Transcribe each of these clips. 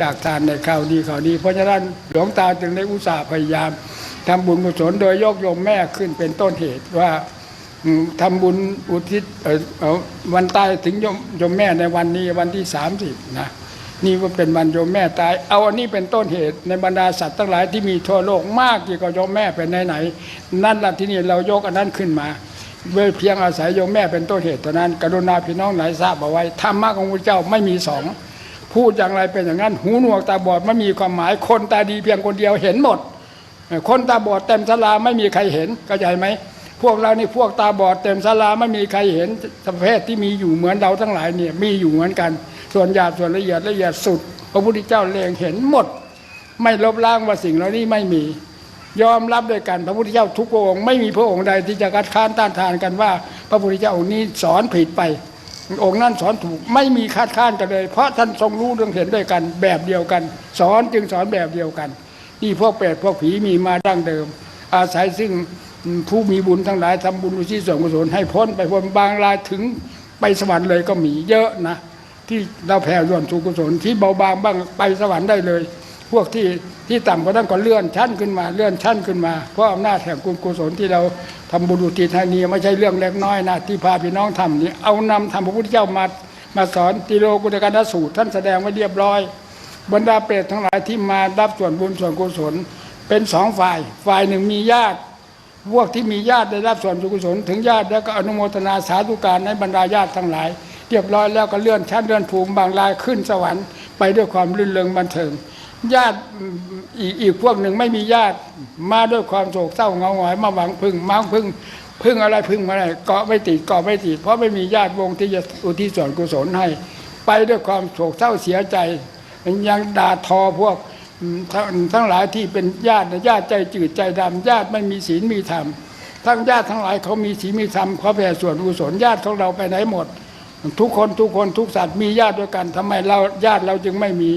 อยากทานในข่าวดีข่าวดี เพราะฉะนั้นหลวงตาจึงได้อุตส่าห์พยายามทำบุญกุศลโดยยกโยมแม่ขึ้นเป็นต้นเหตุว่าอืมทำบุญอุทิศวันตายถึงโยมยมแม่ในวันนี้วันที่30นะนี่ว่าเป็นวันโยมแม่ตาย เอาอันนี้เป็นต้นเหตุในบรรดาสัตว์ทั้งหลายที่มีทั่วโลกมากกี่กว่าโยมแม่เป็นไหนๆนั่นละที่นี่เรายกอันนั้นขึ้นมาเว้ยเพียงอาศัยโยมแม่เป็นต้นเหตุเท่านั้น กรุณาพี่น้องไหนทราบเอาไว้ธรรมะของพระเจ้าไม่มีสอง พูดอย่างไรเป็นอย่างนั้น หูหนวกตาบอดไม่มีความหมาย คนตาดีเพียงคนเดียวเห็นหมด คนตาบอดเต็มศาลาไม่มีใครเห็นเข้าใจไหมพวกเรานี่พวกตาบอดเต็มศาลาไม่มีใครเห็นประเภทที่มีอยู่เหมือนเราทั้งหลายเนี่ยมีอยู่เหมือนกัน ส่วนหยาบส่วนละเอียดละเอียดสุด พระพุทธเจ้าเลงเห็นหมด ไม่ลบล้างว่าสิ่งเหล่านี้ไม่มี ยอมรับด้วยกันพระพุทธเจ้าทุกองค์ไม่มีพระองค์ใดที่จะคัดค้านต้านทานกันว่า พระพุทธเจ้าองค์นี้สอนผิดไป องค์นั้นสอนถูกไม่มีคัดค้านกันเลย เพราะท่านทรงรู้เรื่องเห็นด้วยกันแบบเดียวกัน สอนจึงสอนแบบเดียวกันนี่พวกเปรตพวกผีมีมาดั้งเดิม อาศัยซึ่งผู้มีบุญทั้งหลายทำบุญอุทิศส่วนกุศลให้พ้นไปพ้นบางรายถึงไปสวรรค์เลยก็มีเยอะนะ ที่เราแผ่ส่วนสุกุศลที่เบาบางบ้างไปสวรรค์ได้เลย พวกที่ที่ต่ำกว่านั้นก็เลื่อนชั้นขึ้นมาเลื่อนชั้นขึ้นมา เพราะอำนาจแห่งกุศลที่เรา ทำบุญอุทิศให้นี้ไม่ใช่เรื่องเล็กน้อยนะที่พาพี่น้องทำนี่เอานำทำพระพุทธเจ้ามามาสอนติโลกุตการสูตร ท่านแสดงไว้เรียบร้อย บรรดาเปรตทั้งหลายที่มารับส่วนบุญส่วนกุศลเป็นสองฝ่าย ฝ่ายหนึ่งมีญาติ พวกที่มีญาติได้รับส่วนบุญกุศล ถึงญาติแล้วก็อนุโมทนาสาธุการในบรรดาญาติทั้งหลาย เรียบร้อยแล้วก็เลื่อนชั้นเลื่อนภูมิบางรายขึ้นสวรรค์ไปด้วยความรื่นเริงบันเทิง ญาติอีกอีกพวกหนึ่งไม่มีญาติ มาด้วยความโศกเศร้าเงาหงอยมาหวังพึ่งมาพึ่งพึ่งอะไรพึ่งอะไรเกาะไม่ติดเกาะไม่ติดเพราะไม่มีญาติวงที่จะอุทิศส่วนกุศลให้ ไปด้วยความโศกเศร้าเสียใจยังด่าทอพวกทั้งทั้งหลายที่เป็นญาติญาติใจจืดใจดำญาติไม่มีศีลมีธรรมทั้งญาติทั้งหลายเขามีศีลมีธรรมเขาแผ่ส่วนกุศลญาติของเราไปไหนหมด ทุกคนทุกคนทุกสัตว์มีญาติด้วยกันทำไมเราญาติเราจึงไม่มี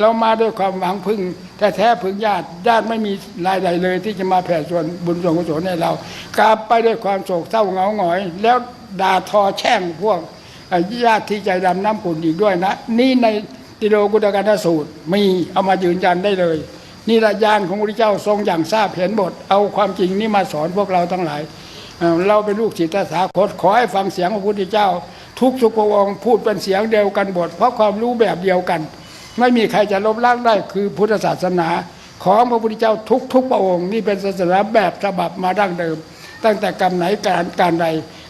เรามาด้วยความหวังพึ่งแต่แท้ๆพึ่งญาติญาติไม่มีรายใดเลย ที่จะมาแผ่ส่วนบุญส่วนกุศลให้เรา กลับไปด้วยความโศกเศร้าเหงาหงอย แล้วด่าทอแช่งพวกญาติที่ใจดำน้ำขุ่นอีกด้วยนะ นี่ในติโลกุตการสูตรมีเอามายืนยันได้เลยนี่ละญาณของพระเจ้าทรงอย่างทราบเห็นหมดเอาความจริงนี่มาสอนพวกเราทั้งหลาย เราเป็นลูกศิษย์สาคตขอให้ฟังเสียงพระพุทธเจ้า ทุกสุภวงพูดเป็นเสียงเดียวกันหมดเพราะความรู้แบบเดียวกัน ไม่มีใครจะลบล้างได้คือพุทธศาสนา ของพระพุทธเจ้าทุกทุกพระองค์นี่เป็นศาสนาแบบฉบับมาดั้งเดิม ตั้งแต่กรรมไหนการการใด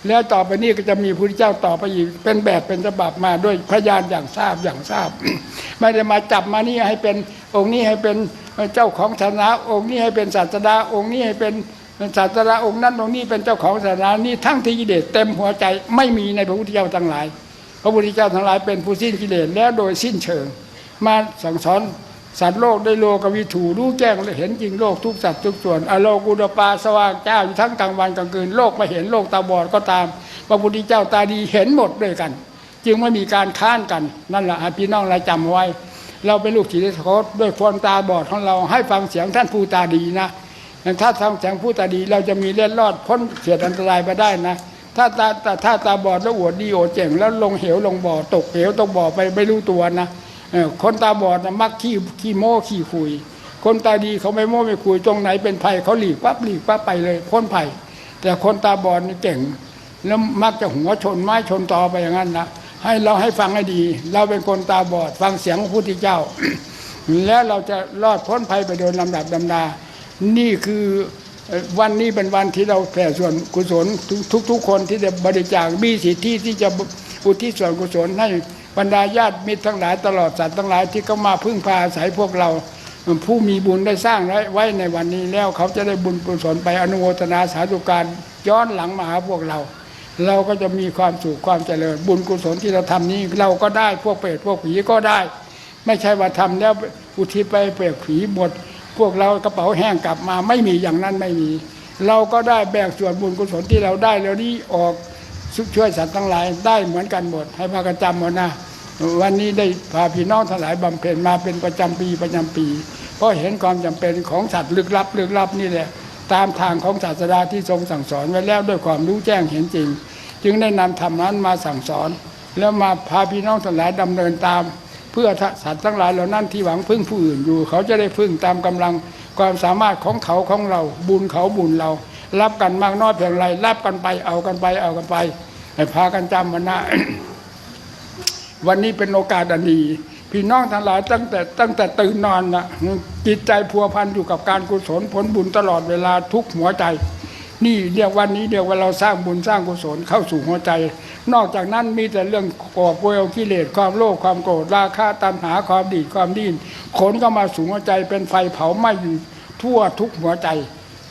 แล้วต่อไปนี้ก็จะมีพระพุทธเจ้าต่อไปอีกเป็นแบบเป็นฉบับมาด้วยพยานอย่างทราบอย่างทราบ ไม่ได้มาจับมานี่ให้เป็นองค์นี้ให้เป็นเจ้าของศาสนาองค์นี้ให้เป็นศาสดาองค์นี้ให้เป็นศาสดาองค์นั้นองค์นี้เป็นเจ้าของศาสนานี้ทั้งที่กิเลสเต็มหัวใจไม่มีในพระพุทธเจ้าทั้งหลาย พระพุทธเจ้าทั้งหลายเป็นผู้สิ้นกิเลสแล้วโดยสิ้นเชิง มาสั่งสอนสัตว์โลกได้โลกวิถูรู้แจ้งและเห็นจริงโลกทุกสัตว์ทุกส่วน อโลกุตปาสว่างเจ้าอยู่ทั้งกลางวันกลางคืนโลกม่เห็นโลกตาบอดก็ตามพระพุทธเจ้าตาดีเห็นหมดด้วยกัน จึงไม่มีการค้านกัน นั่นแหละพี่น้องเราจำไว้ เราเป็นลูกศิษย์โคตด้วยความตาบอดของเราให้ฟังเสียงท่านผู้ตาดีนะถ้าทำแสงผู้ตาดีเราจะมีเล่นรอดพ้นเสียอันตรายไปได้นะถ้าตาถ้าตาบอดแล้วอวดดีโอดเจ๋งแล้วลงเหวลงบ่อตกเหวตกบ่อไปไม่รู้ตัวนะ คนตาบอดนะมักขี้ขี้โม้ขี้คุย คนตาดีเขาไม่โม้ไม่คุยตรงไหนเป็นภัยเขาหลีกปั๊บหลีกปั๊บไปเลยพ้นภัย แต่คนตาบอดนี่เก่ง แล้วมักจะหัวชนไม้ชนตอไปอย่างนั้นนะให้เราให้ฟังให้ดี เราเป็นคนตาบอด ฟังเสียงของพระพุทธเจ้า แล้วเราจะรอดพ้นภัยไปโดยลำดับลำดา นี่คือวันนี้เป็นวันที่เราแผ่ส่วนกุศลทุกทุก ๆ คนที่จะบริจาคมีสิทธิที่จะอุทิศส่วนกุศลให้ บรรดาญาติมิตรทั้งหลายตลอดสัตว์ทั้งหลายที่เขามาพึ่งพาอาศัยพวกเราผู้มีบุญได้สร้างไว้ไว้ในวันนี้แล้วเขาจะได้บุญกุศลไปอนุโมทนาสาธุการย้อนหลังมาหาพวกเรา เราก็จะมีความสุขความเจริญ บุญกุศลที่เราทำนี้ เราก็ได้พวกเปรตพวกผีก็ได้ ไม่ใช่ว่าทำแล้วอุทิศไปเปรตผีหมด พวกเรากระเป๋าแห้งกลับมาไม่มีอย่างนั้นไม่มี เราก็ได้แบกส่วนบุญกุศลที่เราได้แล้วนี้ออกช่วยสัตว์ทั้งหลายได้เหมือนกันหมด ให้พากันจำหมดนะ วันนี้ได้พาพี่น้องทั้งหลายบำเพ็ญมาเป็นประจำปีประจำปี เพราะเห็นความจำเป็นของสัตว์ลึกลับลึกลับนี่แหละ ตามทางของศาสดาที่ทรงสั่งสอนไว้แล้วด้วยความรู้แจ้งเห็นจริง จึงได้นำธรรมนั้นมาสั่งสอน แล้วมาพาพี่น้องทั้งหลายดำเนินตาม เพื่อสัตว์ทั้งหลายเหล่านั้นที่หวังพึ่งผู้อื่นอยู่ เขาจะได้พึ่งตามกำลังความสามารถของเขาของเรา บุญเขาบุญเรา รับกันมากน้อยเพียงไรรับกันไปเอากันไปเอากันไปให้พากันจำวันนะ วันนี้เป็นโอกาสอันดีพี่น้องทั้งหลายตั้งแต่ตั้งแต่ตื่นนอนนะจิตใจพัวพันอยู่กับการกุศลผลบุญตลอดเวลาทุกหัวใจ นี่เรียกวันนี้เรียกว่าเราสร้างบุญสร้างกุศลเข้าสู่หัวใจ นอกจากนั้นมีแต่เรื่องก่อป่วยกิเลสความโลภความโกรธราคะตัณหาความดีความดิ้นขนก็มาสู่หัวใจเป็นไฟเผาไหม้อยู่ทั่วทุกหัวใจ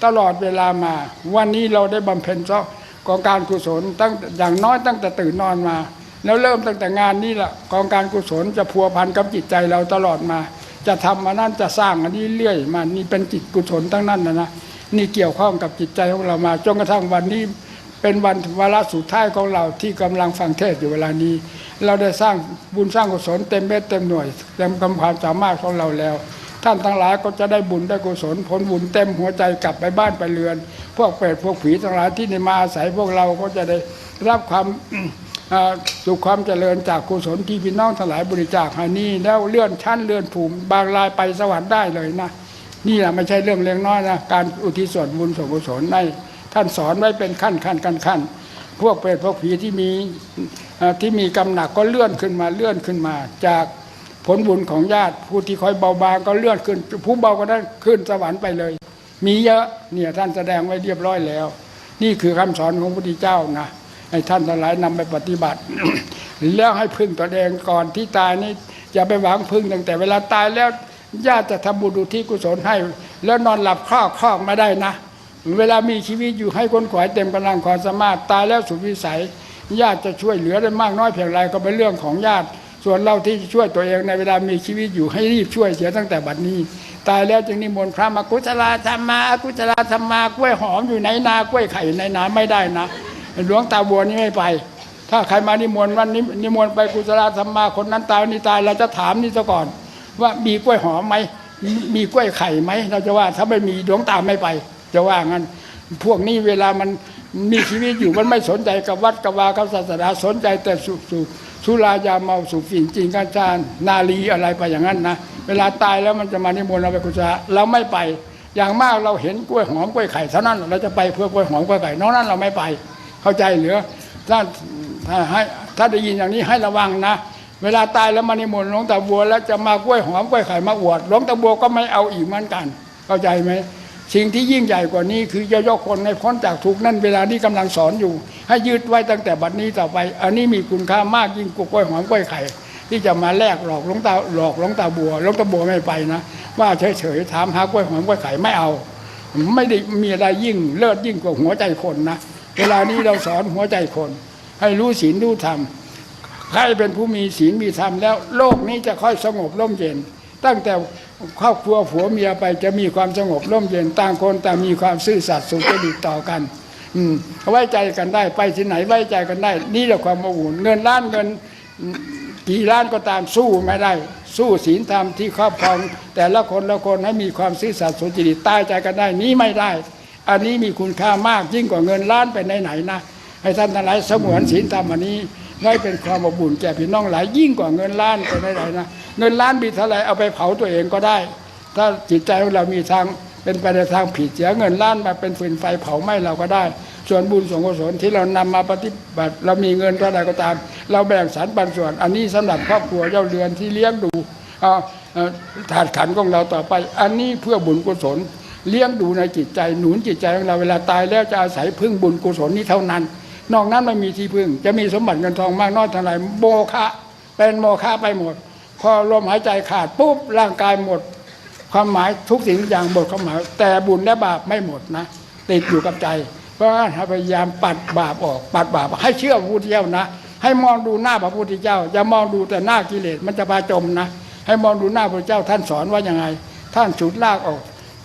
ตลอดเวลามา วันนี้เราได้บำเพ็ญเจ้ากองการกุศลตั้งอย่างน้อยตั้งแต่ตื่นนอนมา แล้วเริ่มตั้งแต่งานนี้ละกองการกุศลจะพัวพันกับจิตใจเราตลอดมา จะทำมานั่นจะสร้างอันนี้เรื่อยมานี่เป็นจิตกุศลทั้งนั้นนะนะนี่เกี่ยวข้องกับจิตใจของเรามาจนกระทั่งวันนี้เป็นวันวาระสุดท้ายของเราที่กำลังฟังเทศอยู่เวลานี้ เราได้สร้างบุญสร้างกุศลเต็มเม็ดเต็มหน่วยเต็มกำความสามารถของเราแล้ว ท่านทั้งหลายก็จะได้บุญได้กุศลผลบุญเต็มหัวใจกลับไปบ้านไปเรือน พวกเปรตพวกผีทั้งหลายที่ได้มาอาศัยพวกเราก็จะได้รับความ สุขความเจริญจากกุศลที่พี่น้องทั้งหลายบริจาคให้นี่แล้วเลื่อนชั้นเลื่อนภูมิบางรายไปสวรรค์ได้เลยนะนี่แหละไม่ใช่เรื่องเล็กน้อยนะการอุทิศส่วนบุญส่วนกุศลในท่านสอนไว้เป็นขั้นขั้นขั้นขั้นพวกเปรตพวกผีที่มีที่มีกำหนักก็เลื่อนขึ้นมาเลื่อนขึ้นมา จากผลบุญของญาติผู้ที่คอยเบาบางก็เลื่อนขึ้น ผู้เบาก็ได้ขึ้นสวรรค์ไปเลย มีเยอะเนี่ยท่านแสดงไว้เรียบร้อยแล้ว นี่คือคำสอนของพระพุทธเจ้านะ ให้ท่านทั้งหลายนำไปปฏิบัติ แล้วให้พึ่งตนเองก่อนที่ตายนี่อย่าไปหวังพึ่งตั้งแต่เวลาตายแล้วญาติจะทำบุญทิศกุศลให้ แล้วนอนหลับคลอกคลอกไม่ได้นะ เวลามีชีวิตอยู่ให้คนขวายเต็มกำลังความสามารถตายแล้วสุดวิสัย ญาติจะช่วยเหลือได้มากน้อยเพียงไรก็เป็นเรื่องของญาติ ส่วนเราที่ช่วยตัวเองในเวลามีชีวิตอยู่ให้รีบช่วยเสียตั้งแต่บัดนี้ ตายแล้วจึงนิมนต์พระมากุศลาธรรมากุศลาธรรมากล้วยหอมอยู่ไหนนากล้วยไข่ในนาไม่ได้นะ หลวงตาบัวนี่ไม่ไป ถ้าใครมานิมนต์วันนี้นิมนต์ไปกุศลธรรมมาคนนั้นตายนี่ตายเราจะถามนี่ซะก่อน ว่ามีกล้วยหอมไหมมีกล้วยไข่ไหมเราจะว่าถ้าไม่มีดวงตาไม่ไป จะว่างั้น พวกนี้เวลามันมีชีวิตอยู่มันไม่สนใจกับวัดกับวากับศาสนาสนใจแต่สุสุสุรายาเมาสุฝิ่นจริงกัญชานาลีอะไรไปอย่างนั้นนะเวลาตายแล้วมันจะมานิมนต์เราไปกุศลเราไม่ไป อย่างมากเราเห็นกล้วยหอมกล้วยไข่เท่านั้นเราจะไปเพื่อกล้วยหอมกล้วยไข่นอกนั้นเราไม่ไป เข้าใจเหรือถ้าถ้าให้ถ้าได้ยินอย่างนี้ให้ระวังนะเวลาตายแล้วมานิมนต์หลวงตาบัว แล้วจะมากล้วยหอมกล้วยไข่มาอวดหลวงตาบัวก็ไม่เอาอีกเหมือนกัน เข้าใจไหมสิ่งที่ยิ่งใหญ่กว่านี้คือจะยกคนในพ้นจากทุกนั่นเวลานี้กำลังสอนอยู่ ให้ยึดไว้ตั้งแต่บัดนี้ต่อไป อันนี้มีคุณค่ามากยิ่งกว่ากล้วยหอมกล้วยไข่ที่จะมาแลกหลอกหลวงตาหลอกหลวงตาบัวหลวงตาบัวไม่ไปนะ ว่าเฉยๆถามหากล้วยหอมกล้วยไข่ไม่เอา ไม่ได้มีอะไรยิ่งเลิศยิ่งกว่าหัวใจคนนะ เวลานี้เราสอนหัวใจคน ให้รู้ศีลรู้ธรรมใครเป็นผู้มีศีลมีธรรมแล้ว โลกนี้จะค่อยสงบร่มเย็น ตั้งแต่ครอบครัวผัวเมียไปจะมีความสงบร่มเย็นต่างคนต่างมีความซื่อสัตย์สุจริตต่อกัน อืมไว้ใจกันได้ไปที่ไหนไว้ใจกันได้ นี่แหละความอบอุ่นเงินล้านเงินกี่ล้านก็ตามสู้ไม่ได้ สู้ศีลธรรมที่ครอบครอง แต่ละคนละคนให้มีความซื่อสัตย์สุจริตตายใจกันได้นี้ไม่ได้ อันนี้มีคุณค่ามากยิ่งกว่าเงินล้านไปไหนๆนะให้ท่านทั้งหลายสมวนศีลธรรมอันนี้ไว้เป็นความอบอุ่นแก่พี่น้องหลายยิ่งกว่าเงินล้านไปไหนๆนะเงินล้านมีเท่าไหรเอาไปเผาตัวเองก็ได้ ถ้าจิตใจของเรามีทางเป็นไปในทางผิดเสียเงินล้านมาเป็นฟืนไฟเผาไหม้เราก็ได้ ส่วนบุญส่วนกุศลที่เรานำมาปฏิบัติเรามีเงินเท่าใดก็ตาม เราแบ่งสรรปันส่วน อันนี้สำหรับครอบครัวเจ้าเรือนที่เลี้ยงดูอ่อเอ่อถาดขันของเราต่อไป อันนี้เพื่อบุญกุศล เลี้ยงดูในจิตใจหนุนจิตใจของเราเวลาตายแล้วจะอาศัยพึ่งบุญกุศลนี้เท่านั้น นอกนั้นไม่มีที่พึ่ง จะมีสมบัติเงินทองมากน้อยเท่าไหร่โมฆะเป็นโมฆะไปหมด พอลมหายใจขาดปุ๊บร่างกายหมด ความหมายทุกสิ่งทุกอย่างหมดความหมาย แต่บุญและบาปไม่หมดนะติดอยู่กับใจ เพราะฉะนั้นพยายามปัดบาปออก ปัดบาปให้เชื่อพระพุทธเจ้านะ ให้มองดูหน้าพระพุทธเจ้า อย่ามองดูแต่หน้ากิเลสมันจะพาจมนะ ให้มองดูหน้าพระเจ้าท่านสอนว่ายังไง ท่านฉุดลากออก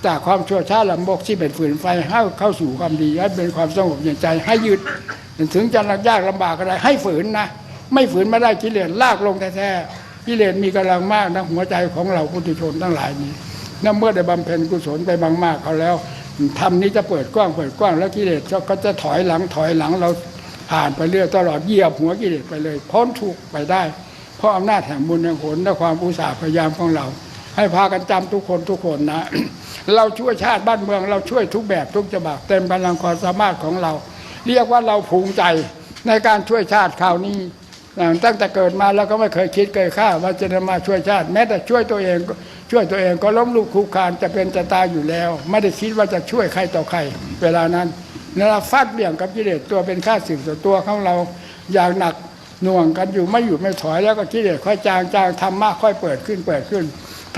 จากความชั่วช้าลำบกที่เป็นฝืนไฟให้เข้าสู่ความดีให้เป็นความสงบเย็นใจ ให้ยืดถึงจะยากลำบากอะไรให้ฝืนนะ ไม่ฝืนไม่ได้กิเลสลากลงแท้ๆกิเลสมีกำลังมากนะหัวใจของเราพุทุชนทั้งหลายนี้นั่นเมื่อได้บำเพ็ญกุศลไปบางมากเขาแล้วธรรมนี้จะเปิดกว้างเปิดกว้างแล้วกิเลสก็จะถอยหลังถอยหลังเราผ่านไปเรื่อยตลอดเหยียบหัวกิเลสไปเลยพ้นทุกไปได้ เพราะอำนาจแห่งบุญแห่งผลและความอุตสาห์พยายามของเรา ให้พากันจำทุกคนทุกคนนะ เราช่วยชาติบ้านเมือง เราช่วยทุกแบบทุกฉบับเต็มกำลังความสามารถของเรา เรียกว่าเราภูมิใจในการช่วยชาติคราวนี้ตั้งแต่เกิดมาเราก็ไม่เคยคิดเคยคาว่าจะมาช่วยชาติ แม้แต่ช่วยตัวเองช่วยตัวเองก็ล้มลุกคลุกคานจะเป็นจะตายอยู่แล้ว ไม่ได้คิดว่าจะช่วยใครต่อใคร เวลานั้นเราฟาดเบี่ยงกับกิเลสตัวเป็นข้าศึกต่อตัวของเราอย่างหนักหน่วงกันอยู่ไม่หยุดไม่ถอยแล้วก็กิเลสค่อยจางจางธรรมะค่อยเปิดขึ้นเปิดขึ้น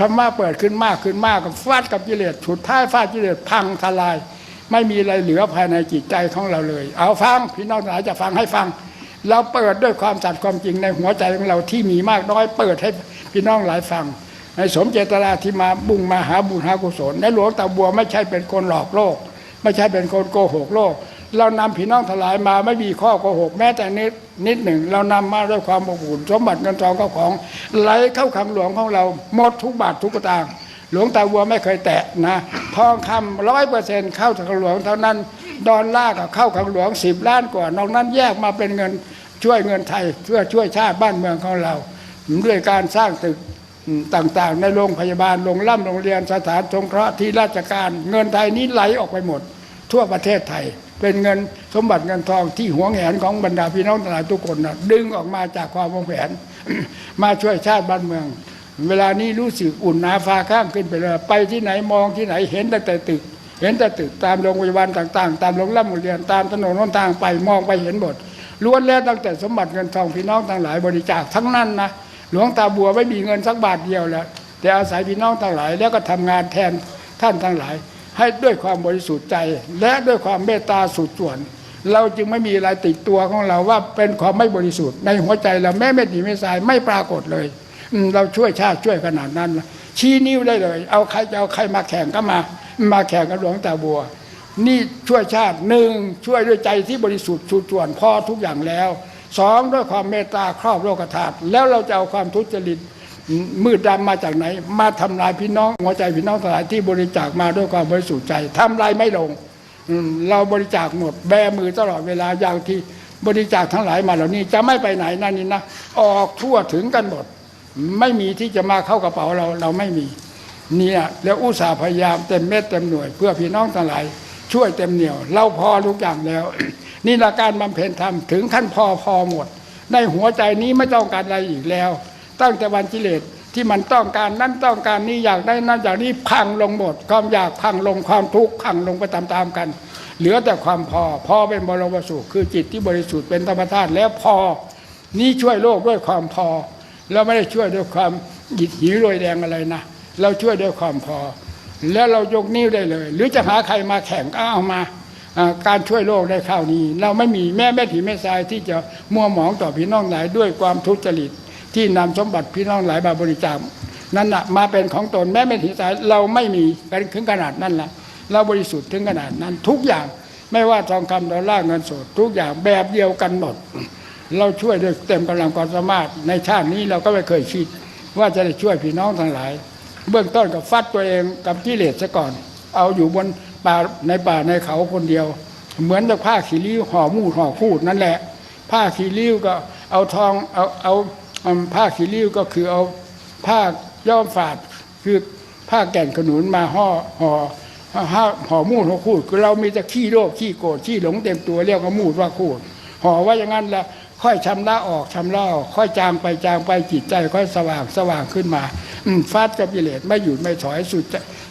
ธรรมะเปิดขึ้นมากขึ้นมากก็ฟาดกับกิเลสฉุดท้ายฟาดกิเลสพังทลาย ไม่มีอะไรเหลือภายในจิตใจของเราเลย เอาฟังพี่น้องทั้งหลายจะฟังให้ฟัง เราเปิดด้วยความสัตย์ความจริงในหัวใจของเราที่มีมากน้อยเปิดให้พี่น้องหลายฟัง ในสมเจตนาที่มาบุ่งมาหาบุญหากุศลในหลวงตาบัวไม่ใช่เป็นคนหลอกโลก ไม่ใช่เป็นคนโกหกโลก เรานำพี่น้องทลายมาไม่มีข้อโกหกแม้แต่นิดนิดหนึ่ง เรานำมาด้วยความอบอุ่นสมบัติเงินทองเข้าของไหลเข้าคำหลวงของเราหมดทุกบาททุกตางค์หลวงตาบัวไม่เคยแตะนะทองคำร้อยเปอร์เซ็นต์เข้าคำหลวงเท่านั้นดอลลาร์ก็เข้าคำหลวงสิบล้านกว่านอกนั้นแยกมาเป็นเงินช่วยเงินไทยเพื่อช่วยชาติบ้านเมืองของเรา ด้วยการสร้างตึกต่างๆ ในโรงพยาบาลโรงล่ำโรงเรียนสถานสงเคราะห์ที่ราชการ เงินไทยนี้ไหลออกไปหมด ทั่วประเทศไทย เป็นเงินสมบัติเงินทองที่หัวแหนของบรรดาพี่น้องทั้งหลายทุกคนนะดึงออกมาจากความวงแหนมาช่วยชาติบ้านเมือง เวลานี้รู้สึกอุ่นหนาฟ้าข้างขึ้นไปเลยไปที่ไหนมองที่ไหนเห็นแต่แต่ตึก เห็นแต่ตึกตามโรงพยาบาลต่าง ๆ ตามโรงล่ำโรงเรียนตามถนนหนทางไปมองไปเห็นหมดล้วนแล้วตั้งแต่สมบัติเงินทองพี่น้องทั้งหลายบริจาคทั้งนั้นนะหลวงตาบัวไม่มีเงินสักบาทเดียวแล้วแต่อาศัยพี่น้องทั้งหลาย แล้วก็ทำงานแทนท่านทั้งหลาย ให้ด้วยความบริสุทธิ์ใจ และด้วยความเมตตาสุดส่วน เราจึงไม่มีอะไรติดตัวของเราว่าเป็นความไม่บริสุทธิ์ในหัวใจเราแม้เม็ดหนีไม่สายไม่ปรากฏเลยเราช่วยชาติช่วยขนาดนั้น ชี้นิ้วได้เลย เอาใครจะเอาใครมาแข่งก็มา มาแข่งกับหลวงตาบัว นี่ช่วยชาติหนึ่งช่วยด้วยใจที่บริสุทธิ์สุดส่วนพอทุกอย่างแล้วสองด้วยความเมตตาครอบโลกธาตุแล้วเราจะเอาความทุจริต มืดดำมาจากไหน มาทำลายพี่น้องหัวใจพี่น้องทั้งหลายที่บริจาคมาด้วยความบริสุทธิ์ใจทำลายไม่ลงเราบริจาคหมดแบมือตลอดเวลาอย่างที่บริจาคทั้งหลายมาเหล่านี้ จะไม่ไปไหนนั่นนี่นะออกทั่วถึงกันหมด ไม่มีที่จะมาเข้ากระเป๋าเราเราไม่มีเนี่ยแล้วอุตสาห์พยายามเต็มเม็ดเต็มหน่วย เพื่อพี่น้องทั้งหลายช่วยเต็มเหนียว เราพอทุกอย่างแล้ว นี่ละการบำเพ็ญธรรมถึงขั้นพอพอหมด ในหัวใจนี้ไม่ต้องการอะไรอีกแล้ว ตั้งแต่วันกิเลสที่มันต้องการนั้นต้องการนี้อยากได้นั้นอยากนี้พังลงหมด ความอยากพังลงความทุกข์พังลงไปตามๆกัน เหลือแต่ความพอพอเป็นบรมสุขคือจิตที่บริสุทธิ์เป็นธรรมธาตุแล้วพอ นี่ช่วยโลกด้วยความพอแล้วไม่ได้ช่วยด้วยความหยิดหิวรวยแดงอะไรนะเราช่วยด้วยความพอ แล้วเรายกนิ้วได้เลย หรือจะหาใครมาแข่งก็เอามาการช่วยโลกได้ข้าวนี้ เราไม่มีแม่แม่ถีแม่ทรายที่จะมัวหมองต่อพี่น้องไหลายด้วยความทุจริต ที่นำสมบัติพี่น้องหลายมาบริจาคนั่นนะมาเป็นของตนแม่แม่ถีสายเราไม่มีกันถึงขนาดนั้นละเราบริสุทธิ์ถึงขนาดนั้น ทุกอย่างไม่ว่าทองคำดอลลาร์เงินสดทุกอย่างแบบเดียวกันหมด เราช่วยด้วยเต็มกำลังความสามารถในชาตินี้เราก็ไม่เคยคิด ว่าจะได้ช่วยพี่น้องทั้งหลาย เบื้องต้นกับฟัดตัวเองกับกิเลสซะก่อน เอาอยู่บนป่าในป่าในเขาคนเดียว เหมือนกับผ้าขีริ้วห่อมูดห่อคูดนั่นแหละ ผ้าขีริ้วก็เอาทองเอาเอา เอาผ้าขีริ้วก็คือเอาผ้าย้อมฝาดคือผ้าแก่นขนุนมาห่อห่อห่อห่อมูดห่อคูดคือเรามีแต่ขี้โลภขี้โกรธขี้หลงเต็มตัวเรียกว่ามูดว่าคูดห่อไว่าอย่างนั้นล้วค่อยชำระออกชำระออกค่อยจางไปจางไปจิตใจ ค่อยสว่างสว่างขึ้นมาอืฟาดกับกิเลสไม่หยุดไม่ถอยสุด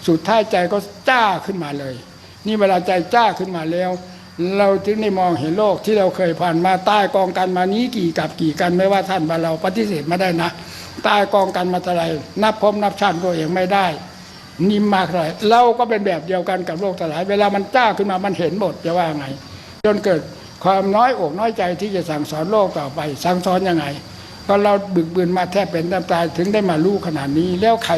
สุดท้ายใจก็จ้าขึ้นมาเลย นี่เวลาใจจ้าขึ้นมาแล้ว เราถึงได้มองเห็นโลกที่เราเคยผ่านมาใต้กองกันมานี้กี่กับกี่กันไม่ว่าท่านมาเราปฏิเสธไม่ได้นะใต้กองกันมาเท่าไรนับพบนับชาติตัวเองไม่ได้นิ่มมากเลยเราก็เป็นแบบเดียวกันกับโลกทั้งหลาย เวลามันจ้าขึ้นมามันเห็นหมดจะว่าไง จนเกิดความน้อยอกน้อยใจที่จะสั่งสอนโลกต่อไป สั่งสอนยังไงก็เราบึกบืนมาแทบเป็นแทบตายถึงได้มารู้ขนาดนี้ แล้วใคร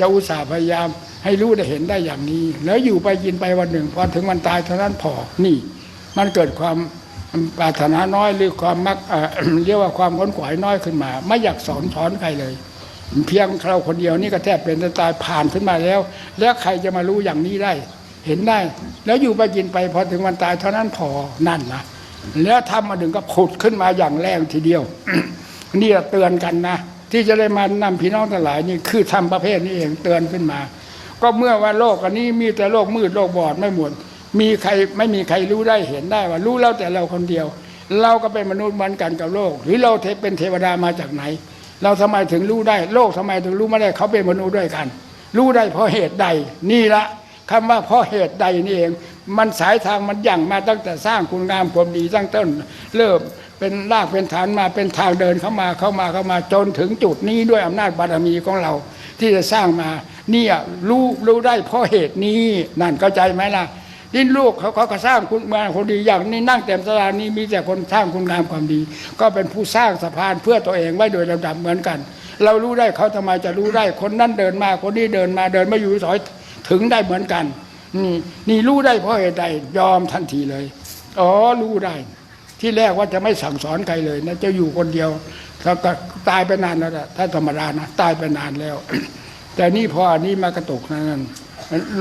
จะอุตส่าห์พยายามให้รู้ได้เห็นได้อย่างนี้ แล้วอยู่ไปกินไปวันหนึ่งพอถึงวันตายเท่านั้นพอนี่ มันเกิดความปรารถนาน้อยหรือความมักเรียกว่าความขนขวายน้อยขึ้นมา ไม่อยากสอนสอนใครเลย เพียงเราคนเดียวนี่ก็แทบเป็นตายผ่านขึ้นมาแล้ว แล้วใครจะมารู้อย่างนี้ได้ เห็นได้ แล้วอยู่ไปกินไปพอถึงวันตายเท่านั้นพอนั่นนะแล้วทำมาถึงก็ผุดขึ้นมาอย่างแรงทีเดียวนี่เตือนกันนะที่จะได้มานำพี่น้องทั้งหลายนี่คือทำประเภทนี้เองเตือนขึ้นมา ก็เมื่อว่าโลกอันนี้มีแต่โลกมืดโลกบอดไม่หมด มีใครไม่มีใครรู้ได้เห็นได้ว่า รู้แล้วแต่เราคนเดียว เราก็เป็นมนุษย์เหมือนกันกับโลก หรือเราเทเป็นเทวดามาจากไหน เราทำไมถึงรู้ได้ โลกทำไมถึงรู้ไม่ได้เขาเป็นมนุษย์ด้วยกัน รู้ได้เพราะเหตุใด นี่ละคำว่าเพราะเหตุใดนี่เอง มันสายทางมันยั่งมาตั้งแต่สร้างคุณงามความดีตั้งต้น เริ่มเป็นรากเป็นฐานมาเป็นทางเดินเข้ามาเข้ามาเข้ามาจนถึงจุดนี้ด้วยอำนาจบารมีของเรา ที่จะสร้างมา เนี่ยรู้รู้ได้เพราะเหตุนี้นั่นเข้าใจไหมล่ะ นี่ลูกเขาเขาก็สร้างคุณงามความดีอย่างนี้นั่งเต็มสลานี้มีแต่คนสร้างคุณงามความดี ก็เป็นผู้สร้างสะพานเพื่อตัวเองไว้โดยลำดับเหมือนกัน เรารู้ได้เขาทำไมจะรู้ได้คนนั้นเดินมาคนนี้เดินมาเดินมาอยู่สอยถึงได้เหมือนกันนี่นี่รู้ได้เพราะเหตุใดยอมทันทีเลยอ๋อรู้ได้ ที่แรกว่าจะไม่สั่งสอนใครเลยนะจะอยู่คนเดียวเขาก็ตายไปนานแล้วถ้าธรรมดานะตายไปนานแล้ว แต่นี่พออันนี้มากระตุกนั้น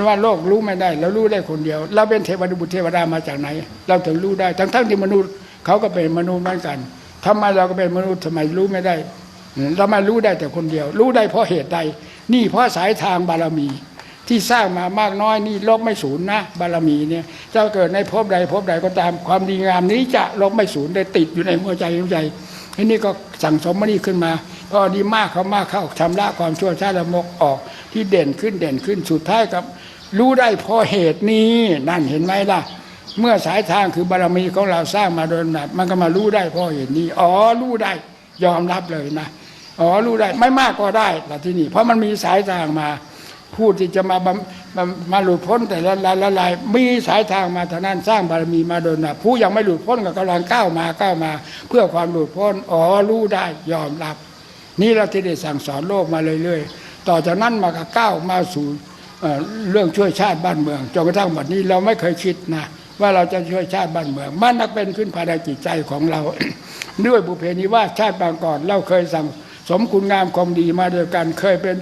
ว่าโลกรู้ไม่ได้เรารู้ได้คนเดียว เราเป็นเทวดาบุตรเทวดามาจากไหน เราถึงรู้ได้ ทั้งทั้งที่มนุษย์เขาก็เป็นมนุษย์เหมือนกันทำไมเราก็เป็นมนุษย์ทำไมรู้ไม่ได้เราม่รู้ได้แต่คนเดียว รู้ได้เพราะเหตุใด นี่เพราะสายทางบารมี ที่สร้างมามากน้อยนี่ลบไม่สูญนะ บารมีเนี่ยจะเกิดในภพใดภพใดก็ตามความดีงามนี้จะลบไม่สูญได้ติดอยู่ในหัวใจหัวใจ อันนี้ก็สั่งสมมานี่ขึ้นมาพอดีมากเขามากเข้าชำระความชั่วช้าละมกออกที่เด่นขึ้นเด่นขึ้นสุดท้ายกับ รู้ได้เพราะเหตุนี้นั่นเห็นไหมล่ะ เมื่อสายทางคือบารมีของเราสร้างมาโดยลำดับมันก็มารู้ได้เพราะเหตุนี้อ๋อรู้ได้ยอมรับเลยนะอ๋อรู้ได้ไม่มากก็ได้ละที่นี่เพราะมันมีสายทางมา ผู้ที่จะมาบมามาหลุดพ้นแต่ละละละลายมีสายทางมาท่านั้นสร้างบารมีมาโดยนะผู้ยังไม่หลุดพ้นก็กำลังก้าวมาก้าวมา เพื่อความหลุดพ้นอ๋อรู้ได้ยอมรับ นี่เราที่ได้สั่งสอนโลกมาเรื่อยๆต่อจากนั้นมาก็ก้าวมาสู่เรื่องช่วยชาติบ้านเมืองจนกระทั่งบัดนี้เราไม่เคยคิดนะว่าเราจะช่วยชาติบ้านเมือง มันนักเป็นขึ้นภายในจิตใจของเรา ด้วยบุพเพนิวาสชาติบางก่อนเราเคยสั่ง สมคุณงามความดีมาด้วยกันเคยเป็น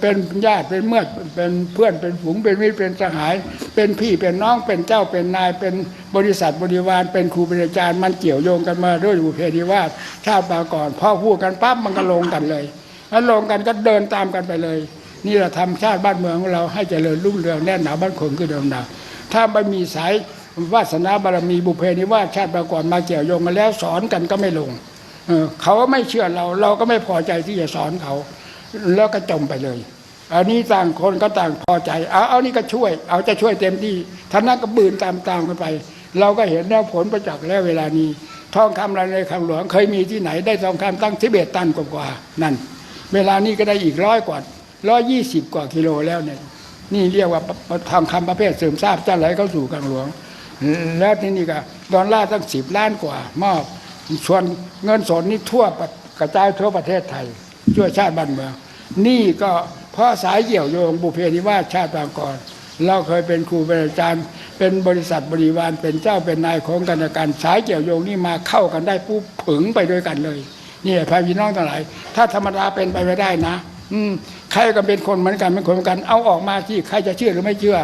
เป็นญาติเป็นเมื่อเป็นเพื่อนเป็นฝูงเป็นมิตรเป็นสหาย เป็นพี่เป็นน้องเป็นเจ้าเป็นนาย เป็นบริษัทบริวารเป็นครูเป็นอาจารย์มันเกี่ยวโยงกันมาด้วยบุพเพนิวาสชาติบางก่อนพอพูดกันปั๊บมันก็ลงกันเลยแล้วลงกันก็เดินตามกันไปเลย นี่เราทำชาติบ้านเมืองของเราให้เจริญรุ่งเรืองแน่นหนาบ้านคงขึ้นเดิมดาวถ้าไม่มีสายวาสนาบารมีบุพเพนิวาสชาติบางก่อนมาเกี่ยวโยงกันแล้วสอนกันก็ไม่ลง เขาไม่เชื่อเราเราก็ไม่พอใจที่จะสอนเขา แล้วก็จมไปเลยอันนี้ต่างคนก็ต่างพอใจ เอาเอานี่ก็ช่วย เอาจะช่วยเต็มที่ท่านนั้นก็บืนตามตามกันไป เราก็เห็นแล้วผลประจักษ์แล้วเวลานี้ทองคำเราในคำหลวง เคยมีที่ไหนได้ทองคำตั้งทิเบตตันกว่านั่น เวลานี้ก็ได้อีกร้อยกว่าร้อยยี่สิบกว่ากิโลแล้วเนี่ยนี่เรียกว่าทองคำประเภทเสริมทราบจะไหลเข้าสู่กลางหลวง แล้วที่นี่ก็ดอลลาร์ตั้งสิบล้านกว่ามอบ ส่วนเงินสดนี่ทั่วกระจายทั่วประเทศไทย ช่วยชาติบ้านเมือง นี่ก็เพราะสายเกี่ยวโยงบุพเพนิวาสชาติบางก่อนเราเคยเป็นครูเป็นอาจารย์ เป็นบริษัทบริวารเป็นเจ้าเป็นนายของกันและกันสายเกี่ยวโยงนี่มาเข้ากันได้ปุ๊บผึงไปด้วยกันเลยนี่พาพี่น้องทั้งหลายถ้าธรรมดาเป็นไปไม่ได้นะ อืมใครก็เป็นคนเหมือนกันเป็นคนเหมือนกันเอาออกมาที่ใครจะเชื่อหรือไม่เชื่อ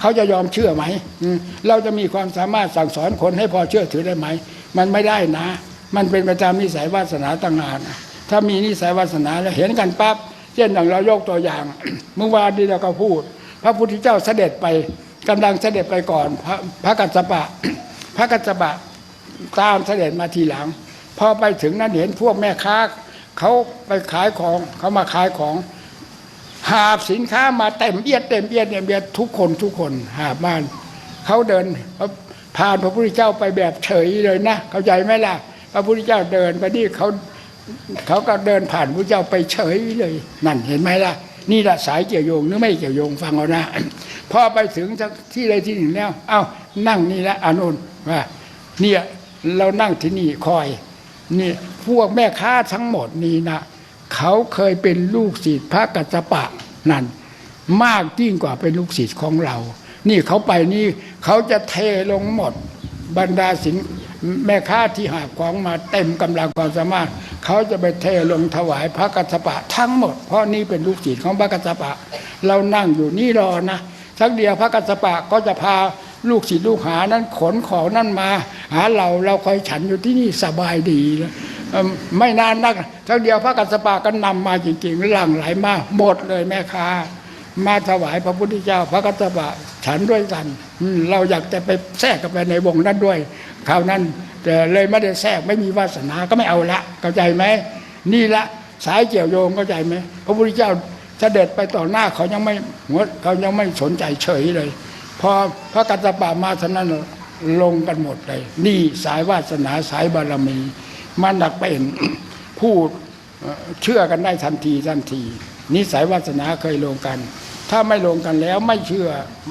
เขาจะยอมเชื่อไหมมเราจะมีความสามารถสั่งสอนคนให้พอเชื่อถือได้ไหม มันไม่ได้นะ มันเป็นไปตามนิสัยวาสนาต่างหากนะถ้ามีนิสัยวาสนาแล้วเห็นกันปั๊บเช่นอย่างเรายกตัวอย่าง เมื่อวานนี้เราก็พูด พระพุทธเจ้าเสด็จไปกำลังเสด็จไปก่อนพระพระกัสสปะ พระกัสสปะตามเสด็จมาทีหลัง พอไปถึงนั้นเห็นพวกแม่ค้าเขาไปขายของเขามาขายของ หาบสินค้ามาเต็มเอียดเต็มเอียดเต็มเอียดทุกคนทุกคนหาบบ้านเขาเดิน ผ่านพระพุทธเจ้าไปแบบเฉยเลยนะเข้าใจไหมล่ะ พระพุทธเจ้าเดินไปนี่เขาเขาก็เดินผ่านพระเจ้าไปเฉยเลยนั่นเห็นไหมล่ะ นี่แหละสายเกี่ยวโยงหรือไม่เกี่ยวโยงฟังเอานะพอไปถึงที่ใดที่หนึ่งแล้ว เอ้านั่งนี่แหละอนุนว่าเนี่ยเรานั่งที่นี่คอยนี่พวกแม่ค้าทั้งหมดนี้นะเขาเคยเป็นลูกศิษย์พระกัสสปะนั่นมากยิ่งกว่าเป็นลูกศิษย์ของเรา นี่เขาไปนี่เขาจะเทลงหมด บรรดาสินแม่ค้าที่หาของมาเต็มกำลังความสามารถ เขาจะไปเทลงถวายพระกัสสปะทั้งหมด เพราะนี่เป็นลูกศิษย์ของพระกัสสปะ เรานั่งอยู่นี่รอนะสักเดียวพระกัสสปะก็จะพาลูกศิษย์ลูกหานั้นขนของนั่นมา หาเราเราคอยฉันอยู่ที่นี่สบายดีแล้วไม่นานนักทั้งเดียวพระกัสสปะก็นำมาจริงๆหลั่งไหลมาหมดเลยแม่ค้า มาถวายพระพุทธเจ้า พระกัสสปะฉันด้วยกัน เราอยากจะไปแทรกกันไปในวงนั้นด้วยคราวนั้นแต่เลยไม่ได้แทรกไม่มีวาสนาก็ไม่เอาละเข้าใจไหมนี่ละสายเกี่ยวโยงเข้าใจไหมพระพุทธเจ้าเสด็จไปต่อหน้าเขายังไม่หัวเขายังไม่สนใจเฉยเลย พอพระกัสสปะมาท่านั้นลงกันหมดเลย นี่สายวาสนาสายบารมีมันดักเป็นพูดเอ่อเชื่อกันได้ทันทีทันที นิสัยวาสนาเคยลงกัน ถ้าไม่ลงกันแล้วไม่เชื่อ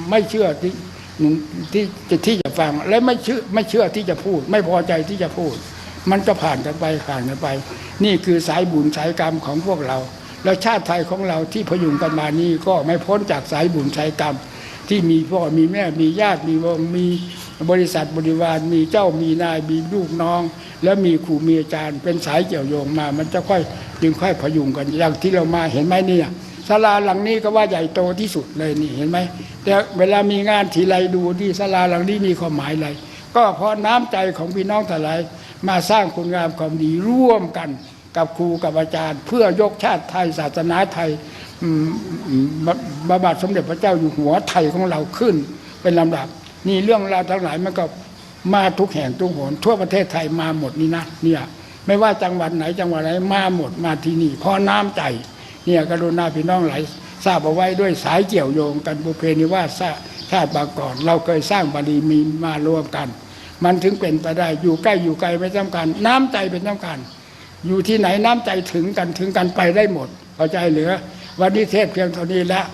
ไม่เชื่อที่ที่ที่ที่จะฟังและไม่เชื่อไม่เชื่อที่จะพูด ไม่พอใจที่จะพูด มันจะผ่านกันไปผ่านกันไป นี่คือสายบุญสายกรรมของพวกเรา แล้วชาติไทยของเราที่พยุงกันมานี่ก็ไม่พ้นจากสายบุญสายกรรม ที่มีพ่อมีแม่มีญาติมีวงมีบริษัทบริวารมีเจ้ามีนายมีลูกน้อง แล้วมีครูมีอาจารย์เป็นสายเกี่ยวโยงมา มันจะค่อยจึงค่อยพยุงกันอย่างที่เรามาเห็นไหมเนี่ย ศาลาหลังนี้ก็ว่าใหญ่โตที่สุดเลยนี่เห็นไหมแต่เวลามีงานทีไรดูที่ศาลาหลังนี้มีความหมายอะไรก็เพราะน้ำใจของพี่น้องทั้งหลายมาสร้างคุณงามความดีร่วมกันกับครูกับอาจารย์ เพื่อยกชาติไทยศาสนาไทยบพระบาทสมเด็จพระเจ้าอยู่หัวไทยของเราขึ้น เป็นลำดับ นี่เรื่องราวทั้งหลายมันก็มาทุกแห่งทุกหนทั่วประเทศไทยมาหมดนี่นะเนี่ยไม่ว่าจังหวัดไหนจังหวัดไหนมาหมดมาที่นี่เพราะน้ำใจ เนี่ยกรุณาพี่น้องหลายทราบเอาไว้ด้วยสายเกี่ยวโยงกันบุเพนิวาสชาติบางก่อน เราเคยสร้างบารมีมารวมกัน มันถึงเป็นไปได้อยู่ใกล้อยู่ไกลไม่สำคัญน้ำใจเป็นสำคัญอยู่ที่ไหนน้ำใจถึงกันถึงกันไปได้หมดเข้าใจเหลือ วันนี้เทศเพียงเท่านี้แล้ว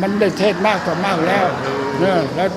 มันได้เทศมากกว่ามากแล้วเนอะแล้ว